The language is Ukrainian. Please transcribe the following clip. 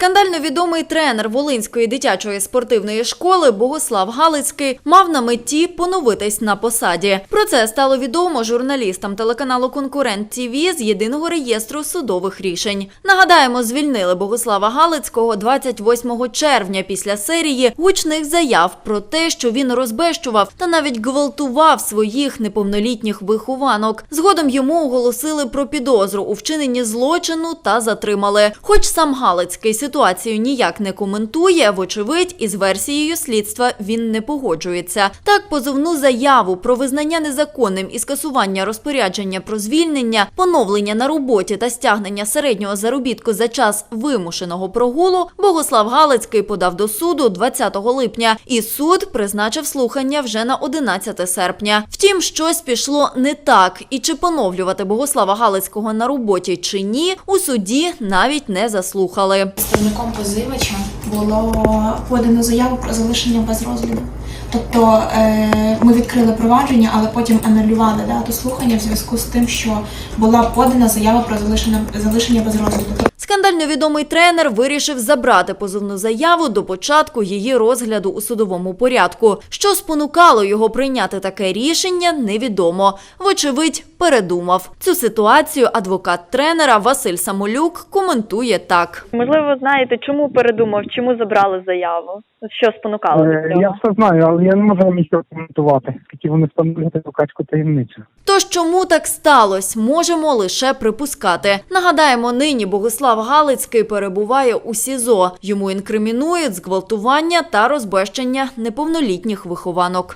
Скандально відомий тренер Волинської дитячої спортивної школи Богослав Галицький мав на меті поновитись на посаді. Про це стало відомо журналістам телеканалу Конкурент ТІВІ з єдиного реєстру судових рішень. Нагадаємо, звільнили Богослава Галицького 28 червня після серії гучних заяв про те, що він розбещував та навіть гвалтував своїх неповнолітніх вихованок. Згодом йому оголосили про підозру у вчиненні злочину та затримали. Хоч сам Галицький ситуацію ніяк не коментує, вочевидь, із версією слідства він не погоджується. Так, позовну заяву про визнання незаконним і скасування розпорядження про звільнення, поновлення на роботі та стягнення середнього заробітку за час вимушеного прогулу Богослав Галицький подав до суду 20 липня, і суд призначив слухання вже на 11 серпня. Втім, щось пішло не так, і чи поновлювати Богослава Галицького на роботі чи ні, у суді навіть не заслухали. Представником позивача було подано заяву про залишення без розгляду. Тобто е, ми відкрили провадження, але потім анулювали дату слухання в зв'язку з тим, що була подана заява про залишення, залишення без розгляду. Скандально відомий тренер вирішив забрати позовну заяву до початку її розгляду у судовому порядку. Що спонукало його прийняти таке рішення, невідомо. Вочевидь, передумав. Цю ситуацію адвокат тренера Василь Самолюк коментує так. Можливо, знаєте, чому передумав, чому забрали заяву? Що спонукало Е. Я все знаю, але я не можу вам нічого коментувати, скільки вони встановлюють адвокатську таємницю. Тож чому так сталося, можемо лише припускати. Нагадаємо, нині Богослав Галицький перебуває у СІЗО. Йому інкримінують зґвалтування та розбещення неповнолітніх вихованок.